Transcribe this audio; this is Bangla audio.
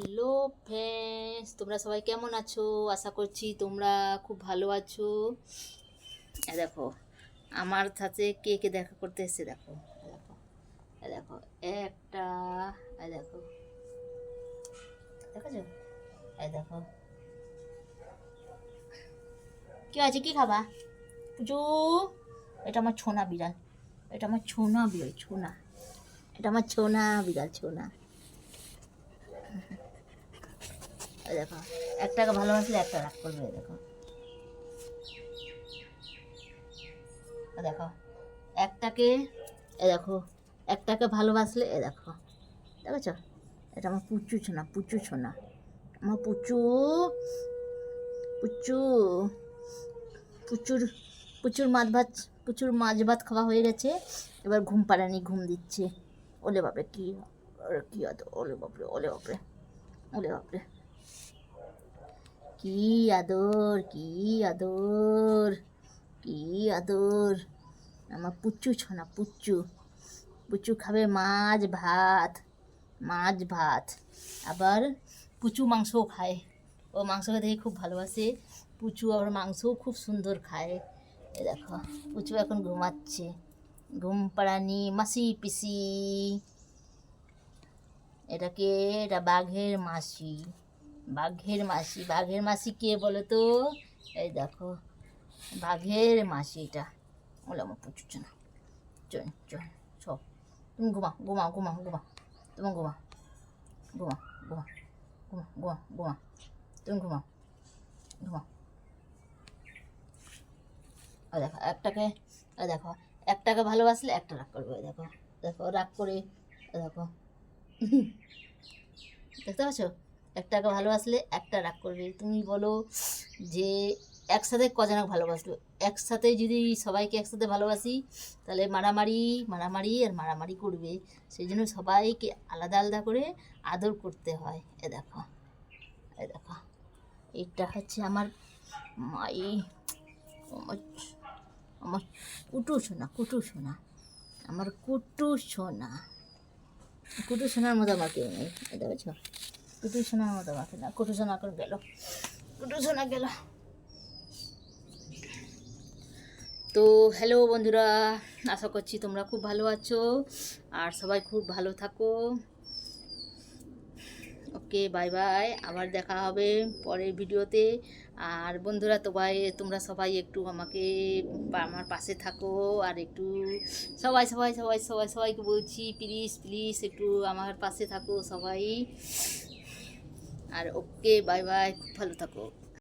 হ্যালো ফ্রেন্ডস, তোমরা সবাই কেমন আছো? আশা করছি তোমরা খুব ভালো আছো। দেখো, আমার সাথে কে কে দেখা করতে এসেছে দেখো দেখো দেখো, একটা দেখো এই দেখো। কি আছে কি খাবা? পুজো? এটা আমার ছোনা বিড়াল, এটা আমার ছোনা বিড়াল, ছোনা, এটা আমার ছোনা বিড়াল, ছোনা এই দেখো একটাকে ভালোবাসলে একটা রাগ করবে দেখো। দেখো একটাকে এ দেখো একটাকে ভালোবাসলে এ দেখো। দেখেছ? এটা আমার পুচু ছোনা পুচু ছোনা। আমার পুচু পুচু, পুচুর প্রচুর মাছ ভাত প্রচুর মাছ ভাত খাওয়া হয়ে গেছে। এবার ঘুম পাড়ানি, ঘুম দিচ্ছে। ওলে বাপরে, কি কি ওলে বাপরে ওলে বাপরে ওলে বাপরে। কি আদর কি আদর কি আদর। আমার পুচু ছোনা পুচু পুচু খাবে মাছ, ভাত মাছ, ভাত। আবার পুচু মাংসও খায়। ও মাংস খেতে খুব ভালোবাসে। পুচু আবার মাংসও খুব সুন্দর খায়। এ দেখো পুচু এখন ঘুমাচ্ছে। ঘুম পাড়ানি, মাসি পিসি। এটাকে, এটা বাঘের মাসি। বাঘের মাসি বাঘের মাসি কে বলো তো এই দেখো, বাঘের মাসি এটা ওলে আমার পুচুচ্ছে না চল চল, সব। তুমি ঘুমা ঘুমা ঘুমা ঘুমা তুমি ঘুমা ঘুমা ঘুমা ঘুমা ঘুমা ঘুমা তুমি ঘুমাও ঘুমাও। ও দেখো, একটাকে দেখো, একটাকে ভালোবাসলে একটা রাগ করবে দেখো। দেখো, রাগ করে দেখো। দেখতে পাচ্ছ? একটাকে ভালোবাসলে একটা রাগ করবে। তুমি বলো যে একসাথে কজনক ভালোবাসলো? একসাথে যদি সবাইকে একসাথে ভালোবাসি, তাহলে মারামারি মারামারি আর মারামারি করবে। সেই জন্য সবাইকে আলাদা আলাদা করে আদর করতে হয়। এ দেখো এ দেখো। এটা হচ্ছে আমার মাই, আমার আমার কুটু সোনা কুটু সোনা, আমার কুটু সোনা। কুটু সোনার মতো আমার কেউ নেই, এটা বুঝছ? কুটু মতো না কুটু করে গেল কুটু গেল তো হ্যালো বন্ধুরা। আশা করছি তোমরা খুব ভালো আছো আর সবাই খুব ভালো থাকো। ওকে বাই বাই আবার দেখা হবে পরের ভিডিওতে। আর বন্ধুরা সবাই তোমরা সবাই একটু আমাকে আমার পাশে থাকো আর একটু সবাই সবাই সবাই সবাই, সবাইকে বলছি প্লিজ প্লিজ একটু আমার পাশে থাকো সবাই। আর ওকে বাই বাই ভালো থাকো।